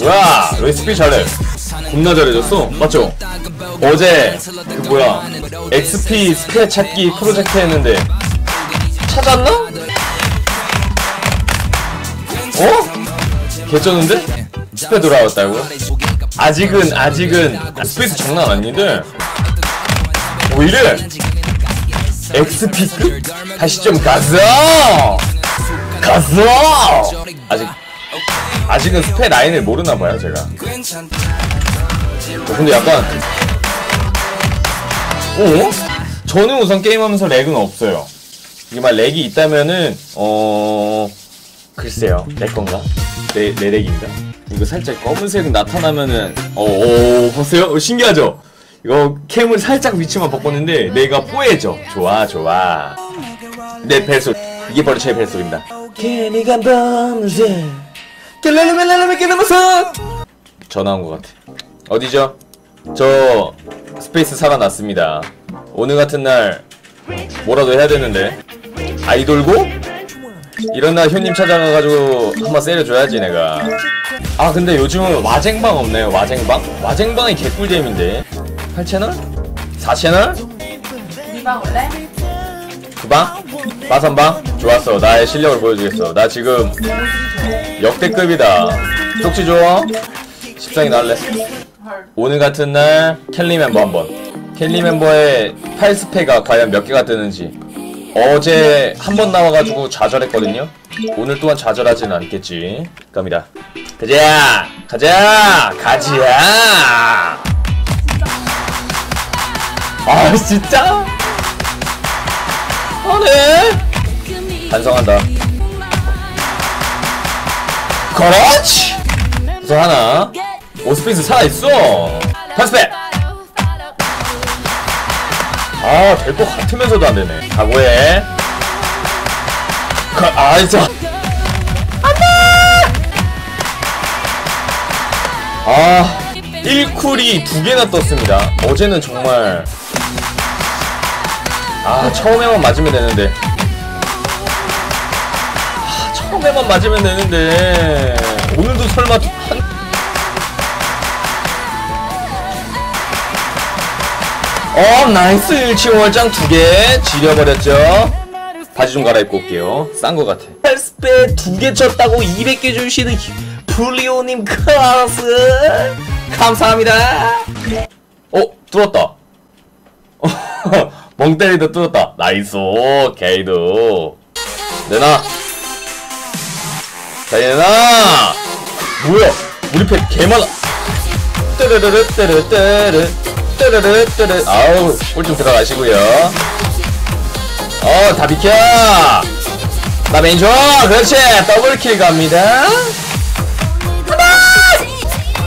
좋아 레시피 잘해 겁나 잘해줬어 맞죠? 어제 그 뭐야 XP 스페 찾기 프로젝트 했는데 찾았나? 어? 개쩌는데? 스페 돌아왔다고? 아직은 아직은 스페이스 장난 아닌데 왜 이래? XP급? 다시 좀 가자! 가자! 아직 아직은 스페 라인을 모르나 봐요 제가 어, 근데 약간 어? 저는 우선 게임하면서 렉은 없어요 이게 막 렉이 있다면은 어... 글쎄요 내 건가? 내, 내 렉인가? 이거 살짝 검은색 나타나면은 어, 어 보세요? 어, 신기하죠? 이거 캠을 살짝 위치만 바꿨는데 내가 뽀해져 좋아 좋아 내 벨소리 이게 바로 제 벨소리입니다 전화 온 것 같아 어디죠? 저 스페이스 살아났습니다 오늘 같은 날 뭐라도 해야 되는데 아이돌고? 이런 날 효님 찾아가가지고 한번 세려줘야지 내가 아 근데 요즘은 와쟁방 없네요 와쟁방? 와쟁방이 개꿀잼인데 8채널? 4채널? 니방 올래? 두방? 마선방? 좋았어. 나의 실력을 보여주겠어. 나 지금 역대급이다. 쪽지 줘. 십상이 날래? 오늘 같은 날 켈리 멤버 한번. 켈리 멤버의 8스페가 과연 몇 개가 뜨는지. 어제 한 번 나와가지고 좌절했거든요. 오늘 또한 좌절하지는 않겠지. 갑니다. 가자! 가자! 가자! 아 진짜 하네 반성한다 그렇지 우선 하나 오스피스 살아있어 파스페 아, 될 것 같으면서도 안 되네. 각오해. 가, 아, 진짜. 아, 1쿨이 두 개나 떴습니다. 어제는 정말. 아, 처음에만 맞으면 되는데. 아, 처음에만 맞으면 되는데. 오늘도 설마 한, 어 나이스. 일치월장 두 개 지려버렸죠. 바지 좀 갈아입고 올게요. 싼 거 같아. 헬스페 두 개 쳤다고 200개 주시는 플리오님 클라스. 감사합니다. 어 뚫었다 멍 때리도 뚫었다. 나이스. 게이도 내놔. 자 내놔. 뭐야? 우리 팩 개많아. 뜨르르르 뜨르르르 뜨르르 뜨르 아우 꿀좀 들어가시고요. 어 다 비켜. 나 메인 줘 그렇지. 더블킬 갑니다.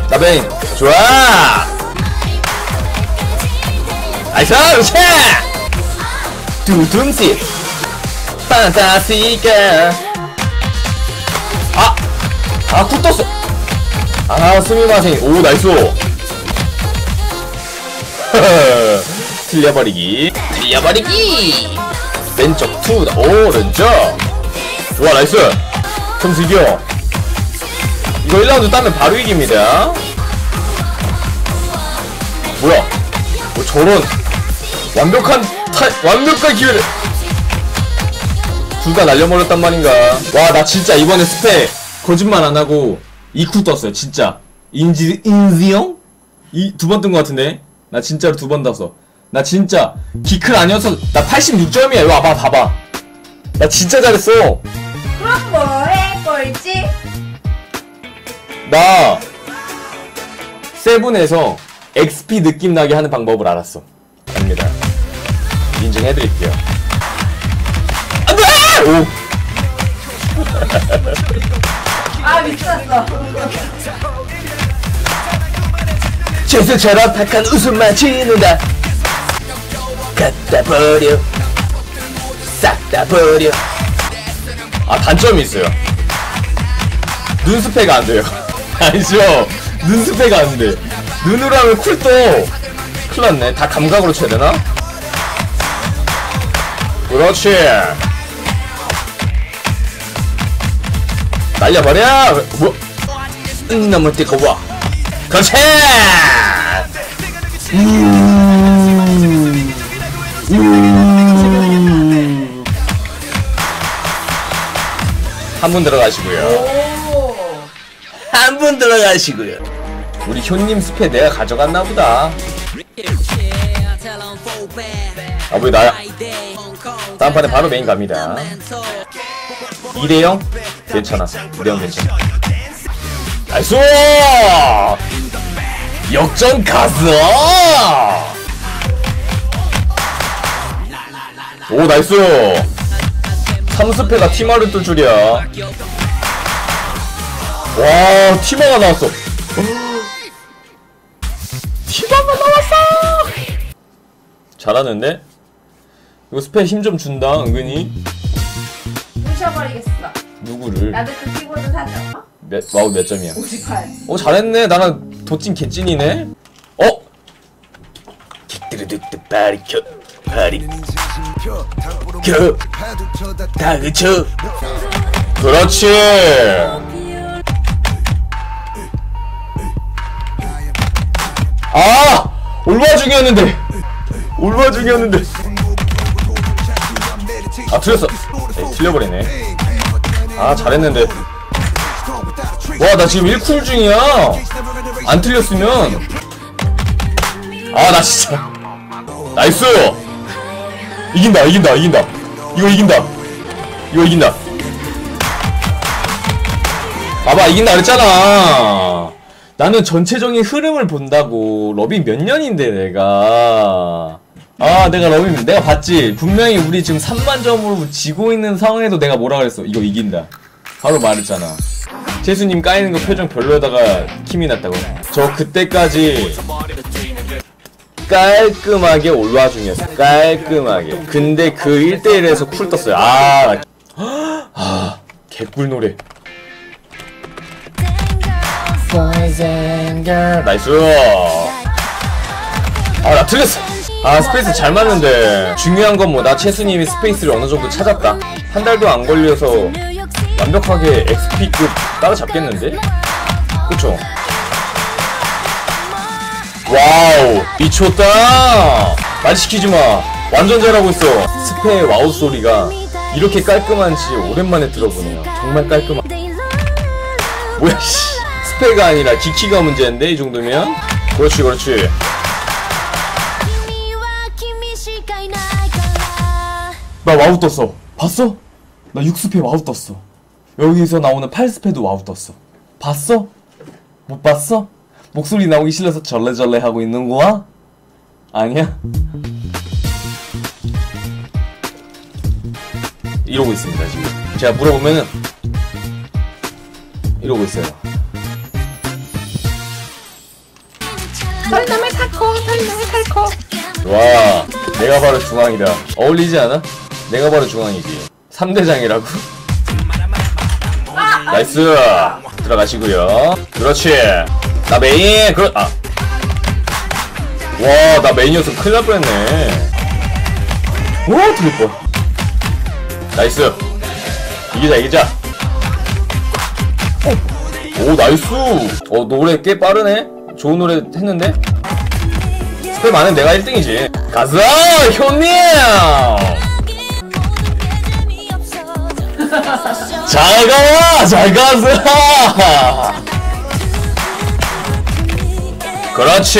나 메인 좋아. 나이스. 그렇지 두둠씨 판타스티카 아! 아쿡 떴어. 아 스미마생 오 나이스. 틀려버리기. 틀려버리기. 왼쪽 투 오른쪽. 좋아 나이스. 점수 이겨 이거 1라운드 따면 바로 이깁니다. 뭐야? 뭐 저런 완벽한 타, 완벽한 기회를. 둘 다 날려버렸단 말인가. 와 나 진짜 이번에 스페 거짓말 안하고 이쿠 떴어요 진짜. 인지 인지형? 이 두 번 뜬 것 같은데? 나 진짜로 두번 땄어. 나 진짜 기클 아니어서 나 86점이야. 이거 와봐 봐봐. 나 진짜 잘했어. 그럼 뭐해? 꼴찌? 나 세븐에서 XP 느낌 나게 하는 방법을 알았어. 아닙니다 인증해드릴게요. 안 돼! 오! 아 미쳤어 제스처럼 탁한 웃음만 짓는다. 갖다 버려. 싹 다 버려. 아 단점이 있어요. 눈 스페가 안 돼요. 아니죠. 눈 스페가 안 돼. 눈으로 하면 쿨도 큰일 났네. 다 감각으로 쳐야 되나? 그렇지. 날려버려. 뭐? 응 너무 뜨거워. 그렇지. 한분 들어가시고요. 오. 한분 들어가시고요. 우리 효님 스페 내가 가져갔나 보다. 아왜 나야 다음 판에 바로 메인 갑니다. 2대0 괜찮아. 2대0 괜찮아. 나이스! 역전 가스! 오 나이스! 3스페가 티마를 뜰 줄이야. 와 티마가 나왔어. 티마가 나왔어! 잘하는데? 이거 스페 힘좀 준다 은근히. 부셔버리겠어. 누구를? 나도 그 키보드 사줘. 몇, 와우 몇 점이야? 58. 오 잘했네. 나랑 도찐 개찐이네. 어? 킥드르득드 파리 켜 파리 켜 다그쳐. 그렇지. 아 올바 중이었는데. 올바 중이었는데 아 틀렸어. 에이, 틀려버리네. 아 잘했는데. 와 나 지금 1쿨 중이야. 안 틀렸으면. 아 나 진짜. 나이스! 이긴다 이긴다 이긴다. 이거 이긴다. 이거 이긴다. 봐봐 이긴다 그랬잖아. 나는 전체적인 흐름을 본다고. 러빙 몇 년인데 내가 아 내가 러빙 내가 봤지. 분명히 우리 지금 3만 점으로 지고 있는 상황에도 내가 뭐라 그랬어? 이거 이긴다. 바로 말했잖아. 재수님 까이는 거 표정 별로다가 킴이 났다고. 저 그때까지 깔끔하게 올라 중이었어. 깔끔하게. 근데 그 1대1에서 쿨 떴어요. 아, 아 개꿀 노래. 나이스. 아나 틀렸어 아 스페이스 잘 맞는데. 중요한 건 뭐나 채수님이 스페이스를 어느 정도 찾았다. 한 달도 안 걸려서 완벽하게 XP급 따라잡겠는데? 그쵸? 와우 미쳤다! 말 시키지마. 완전 잘하고 있어. 스페의 와우 소리가 이렇게 깔끔한지 오랜만에 들어보네요. 정말 깔끔한. 뭐야 씨. 스페가 아니라 기키가 문제인데 이 정도면? 그렇지 그렇지 나 와우 떴어 봤어? 나 6스페 와우 떴어 여기서 나오는 8스페도 와우 떴어 봤어? 못 봤어? 목소리 나오기 싫어서 절레절레 하고 있는 거야? 아니야? 이러고 있습니다 지금 제가 물어보면은 이러고 있어요 설놈의 타코, 설놈의 타코. 와 내가 바로 중앙이다 어울리지 않아? 내가 바로 중앙이지. 3대장이라고? 나이스! 들어가시고요. 그렇지. 나 메인! 그렇 아. 아와나 메인이었으면 큰일 날 뻔했네. 오 틀릴 뻔 나이스. 이기자 이기자. 오, 오 나이스. 어 노래 꽤 빠르네? 좋은 노래 했는데? 스펙 많은 내가 1등이지. 가자 형님 잘 가라 잘 가자 그렇지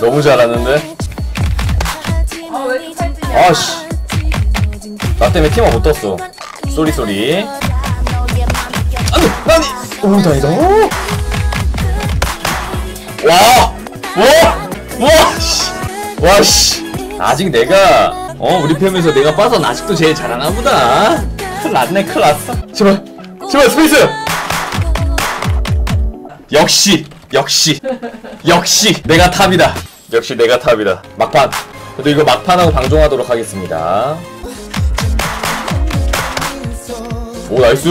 너무 잘하는데? 아씨 나 때문에 팀원 못 떴어 쏘리 쏘리 안돼 아니 오 다행이다 오. 와! 와! 와! 씨! 와, 씨! 아직 내가, 어, 우리 편에서 내가 빠선 아직도 제일 잘하나 보다. 큰일 났네, 큰일 났어. 제발, 제발, 스페이스! 역시, 역시, 역시, 내가 탑이다. 역시 내가 탑이다. 막판. 그래도 이거 막판하고 방종하도록 하겠습니다. 오, 나이스.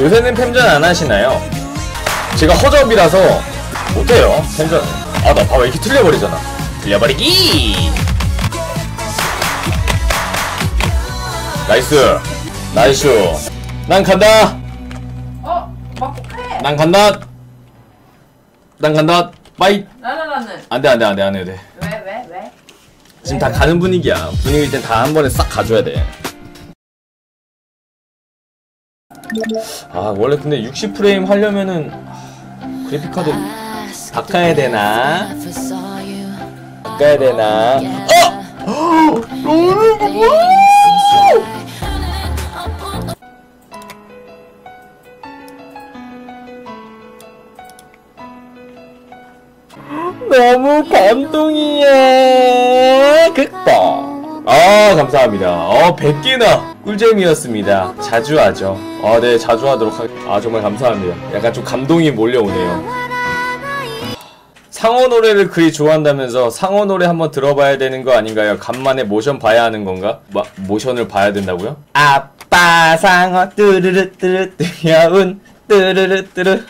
요새는 팸전 안 하시나요? 제가 허접이라서 못해요 펜전 아나 봐봐 이렇게 틀려버리잖아 틀려버리기 나이스 나이스 난 간다 어, 막 폭해. 난 간다 난 간다. 빠이. 나는 나는 안돼 안돼 안돼 안 해도 돼. 왜 왜 왜? 지금 다 가는 분위기야. 분위기일 땐다 한 번에 싹 가줘야 돼. 아 원래 근데 60프레임 하려면은 그래픽 카드 바꿔야 되나? 바꿔야 되나? 어! 너무 감동이야. 극복. 아 감사합니다. 어 100개나 꿀잼이었습니다. 자주 하죠. 아 네 자주 하도록 하겠습니다. 아 정말 감사합니다. 약간 좀 감동이 몰려오네요. 상어 노래를 그리 좋아한다면서 상어 노래 한번 들어봐야 되는 거 아닌가요? 간만에 모션 봐야 하는 건가? 마, 모션을 봐야 된다고요? 아빠 상어 뚜르르 뚜르 귀여운 뚜르르 뚜르